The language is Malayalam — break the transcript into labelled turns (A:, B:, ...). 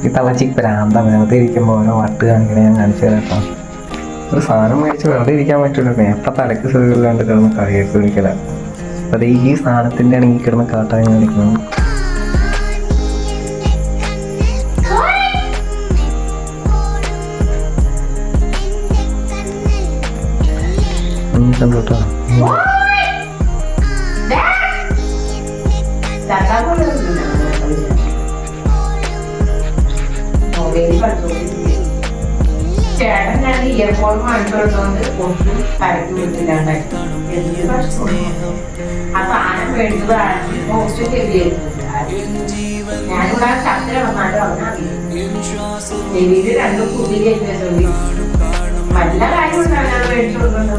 A: ഈ തള്ളച്ചിക്ക് പ്രാന്ത വെറുതെ ഇരിക്കുമ്പോൾ ഓരോ വട്ട് കാണിക്കണേ ഞാൻ കാണിച്ചു തരാം കേട്ടോ. ഒരു സാധനം മേടിച്ച് വെറുതെ ഇരിക്കാൻ പറ്റൂല എപ്പം തലക്ക് സുഖമില്ലാണ്ട് കിടന്ന് കളിയൊക്കെ വിളിക്കല അത് ഈ സാധനത്തിന്റെ ആണെങ്കിൽ കിടന്ന് കാട്ടാൻ കാണിക്കണം ഉം, കണ്ടു കേട്ടോ
B: ചേട്ടൻ ഞാൻ ഇയർഫോൺ വാങ്ങിച്ചോണ്ട് ഒന്നും കരക്ക് വീട്ടിലുണ്ടായി എന്ത് പ്രശ്നം ആ സാധനം മേടിച്ചതാണ് ഹോസ്പിറ്റലിൽ ഞാനിവിടെ ചത്തിര വന്നാലും അവനാണ് രണ്ടും കഴിഞ്ഞ വല്ല കാര്യം ഉണ്ടാകാൻ കൊടുക്കുന്നത്